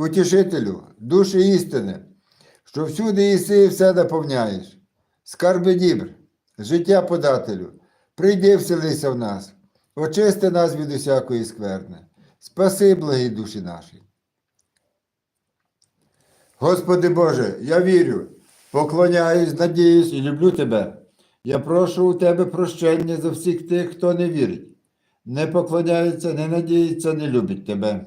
утішителю, душі істини, що всюди єси і все наповняєш, скарби дібр, життя подателю, прийди вселися в нас, очисти нас від усякої скверни, спаси благі душі наші. Господи Боже, я вірю, поклоняюсь, надіюсь і люблю Тебе. Я прошу у Тебе прощення за всіх тих, хто не вірить, не поклоняється, не надіється, не любить Тебе.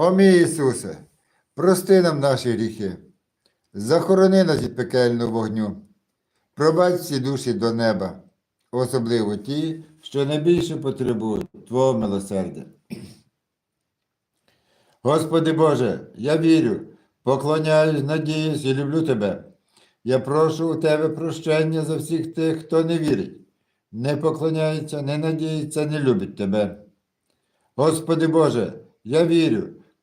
О мій Ісусе, прости нам наші гріхи, захорони нас від пекельного вогню, пробач всі душі до неба, особливо ті, що найбільше потребують Твого милосердя. Господи Боже, я вірю, поклоняюсь, надіюсь і люблю Тебе. Я прошу у Тебе прощення за всіх тих, хто не вірить, не поклоняється, не надіється, не любить Тебе. Господи Боже, я вірю,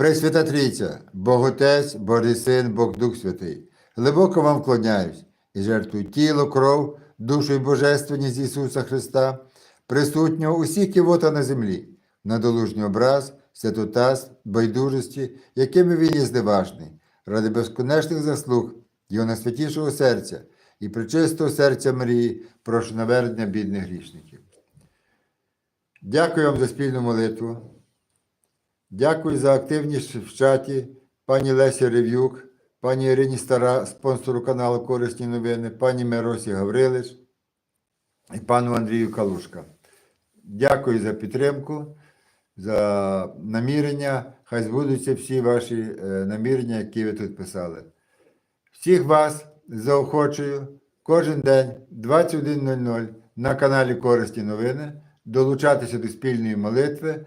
Пресвята Трійця, Божий Син, Бог Дух Святий, глибоко вам вклоняюсь і жертвую тіло, кров, душу і божественність Ісуса Христа, присутнього усіх кивота на землі, на долужній образ, святотаз, байдужості, якими він є здиважний, ради безконечних заслуг Його найсвятішого серця і причистого серця Марії, прошу навернення бідних грішників. Дякую вам за спільну молитву. Дякую за активність в чаті пані Лесі Рев'юк, пані Ірині Стара, спонсору каналу Корисні новини, пані Миросі Гаврилич і пану Андрію Калушка. Дякую за підтримку, за намірення. Хай збудуться всі ваші е, намірення, які ви тут писали. Всіх вас заохочую кожен день 21.00 на каналі Корисні новини долучатися до спільної молитви